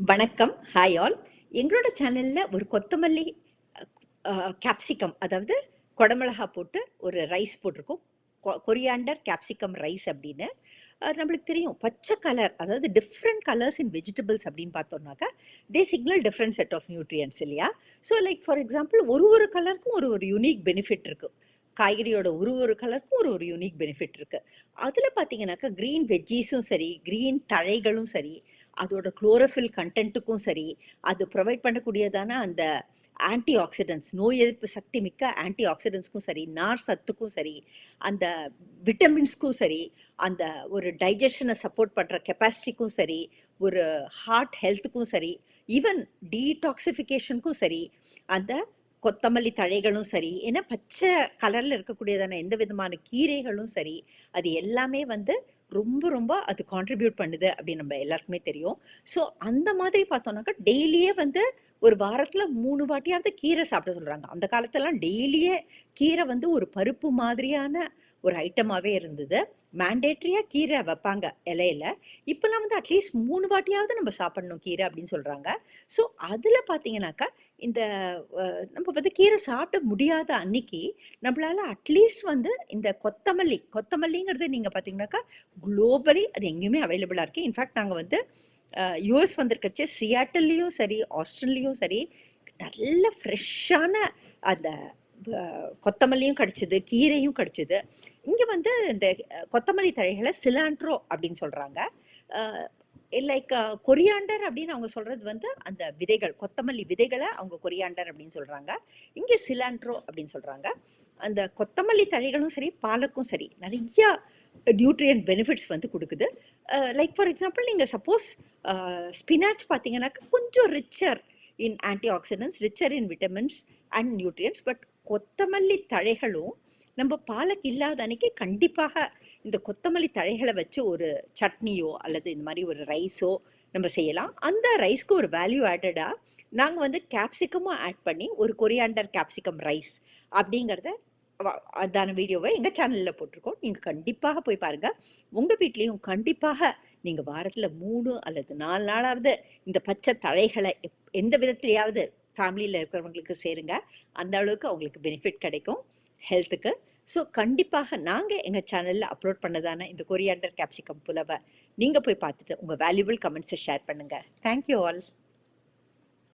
வணக்கம். Hi all எங்களோட சேனலில் ஒரு கொத்தமல்லி கேப்சிகம் அதாவது குடமிளகா போட்டு ஒரு ரைஸ் போட்டிருக்கோம். கொரியாண்டர் கேப்சிகம் ரைஸ் அப்படின்னு. நம்மளுக்கு தெரியும் பச்சை கலர் அதாவது டிஃப்ரெண்ட் கலர்ஸ் இன் வெஜிடபிள்ஸ் அப்படின்னு பார்த்தோம்னாக்கா they signal different set of nutrients இல்லையா? ஸோ லைக் ஃபார் எக்ஸாம்பிள் ஒரு ஒரு கலருக்கும் ஒரு ஒரு யூனிக் பெனிஃபிட் இருக்குது காய்கறியோட ஒரு ஒரு கலருக்கும் ஒரு ஒரு யூனிக் பெனிஃபிட் இருக்குது அதில் பார்த்தீங்கன்னாக்கா க்ரீன் வெஜ்ஜீஸும் சரி க்ரீன் தழைகளும் சரி அதோட குளோரோஃபில் கண்டென்ட்டுக்கும் சரி அது ப்ரொவைட் பண்ணக்கூடியதான அந்த ஆன்டி ஆக்சிடென்ட்ஸ் நோய் எதிர்ப்பு சக்தி மிக்க ஆன்டி ஆக்சிடென்ட்ஸ்க்கும் சரி நார் சத்துக்கும் சரி அந்த விட்டமின்ஸ்க்கும் சரி அந்த ஒரு டைஜஷனை சப்போர்ட் பண்ணுற கெப்பாசிட்டிக்கும் சரி ஒரு ஹார்ட் ஹெல்த்துக்கும் சரி ஈவன் டீடாக்சிஃபிகேஷனுக்கும் சரி அந்த கொத்தமல்லி தழைகளும் சரி ஏன்னா பச்சை கலரில் இருக்கக்கூடியதான எந்த விதமான கீரைகளும் சரி அது எல்லாமே வந்து ரொம்ப ரொம்ப அது கான்ட்ரிபியூட் பண்ணுது அப்படின்னு நம்ம எல்லாருக்குமே தெரியும். ஸோ அந்த மாதிரி பார்த்தோம்னாக்கா டெய்லியே வந்து ஒரு வாரத்தில் மூணு வாட்டியாவது கீரை சாப்பிட சொல்கிறாங்க அந்த காலத்திலலாம் டெய்லியே கீரை வந்து ஒரு பருப்பு மாதிரியான ஒரு ஐட்டமாகவே இருந்தது. மேண்டேட்ரியாக கீரை வைப்பாங்க இலையில. இப்போல்லாம் வந்து அட்லீஸ்ட் மூணு வாட்டியாவது நம்ம சாப்பிடணும் கீரை அப்படின்னு சொல்கிறாங்க ஸோ அதில் பார்த்தீங்கன்னாக்கா இந்த நம்ம வந்து கீரை சாப்பிட முடியாத அன்னைக்கு நம்மளால் அட்லீஸ்ட் வந்து இந்த கொத்தமல்லி கொத்தமல்லிங்கிறது நீங்கள் பார்த்தீங்கன்னாக்கா குளோபலி அது எங்கேயுமே அவைலபிளாக இருக்குது இன்ஃபேக்ட் நாங்கள் வந்து யூஎஸ் வந்திருக்கச்சு சியாட்டல்லையும் சரி ஆஸ்ட்ரேலியும் சரி நல்ல ஃப்ரெஷ்ஷான அந்த கொத்தமல்லியும் கிடச்சிது கீரையும் கிடச்சிது. இங்கே வந்து இந்த கொத்தமல்லி தழைகளை சிலாண்ட்ரோ அப்படின்னு சொல்கிறாங்க லைக் கொரியாண்டர் அப்படின்னு அவங்க சொல்கிறது வந்து அந்த விதைகள் கொத்தமல்லி விதைகளை அவங்க கொரியாண்டர் அப்படின்னு சொல்கிறாங்க இங்கே சிலாண்ட்ரோ அப்படின்னு சொல்கிறாங்க அந்த கொத்தமல்லி தழைகளும் சரி பாலக்கும் சரி நிறையா நியூட்ரியன்ட் பெனிஃபிட்ஸ் வந்து கொடுக்குது. லைக் ஃபார் எக்ஸாம்பிள் நீங்கள் சப்போஸ் ஸ்பினாச் பார்த்தீங்கன்னாக்கா கொஞ்சம் richer in antioxidants richer in vitamins and nutrients but கொத்தமல்லி தழைகளும் நம்ம பாலக் இல்லாத அன்னைக்கு கண்டிப்பாக இந்த கொத்தமல்லி தழைகளை வச்சு ஒரு சட்னியோ அல்லது இந்த மாதிரி ஒரு ரைஸோ நம்ம செய்யலாம். அந்த ரைஸ்க்கு ஒரு வேல்யூ ஆடடாக நாங்கள் வந்து கேப்சிகமும் ஆட் பண்ணி ஒரு கொரியாண்டர் கேப்சிகம் ரைஸ் அப்படிங்கிறத அதான வீடியோவை எங்கள் சேனலில் போட்டிருக்கோம். நீங்கள் கண்டிப்பாக போய் பாருங்கள் உங்கள் வீட்லேயும் கண்டிப்பாக நீங்கள் வாரத்தில் மூணு அல்லது நாலு நாளாவது இந்த பச்சை தழைகளை எப்- எந்த விதத்துலையாவது ஃபேமிலியில் இருக்கிறவங்களுக்கு சேருங்க. அந்த அளவுக்கு அவங்களுக்கு பெனிஃபிட் கிடைக்கும் ஹெல்த்துக்கு ஸோ கண்டிப்பாக நாங்கள் எங்கள் சேனலில் அப்லோட் பண்ணதான இந்த கொரியாண்டர் கேப்சிகம் புலவை நீங்கள் போய் பார்த்துட்டு உங்கள் வேல்யூபிள் கமெண்ட்ஸை ஷேர் பண்ணுங்கள் தேங்க்யூ ஆல்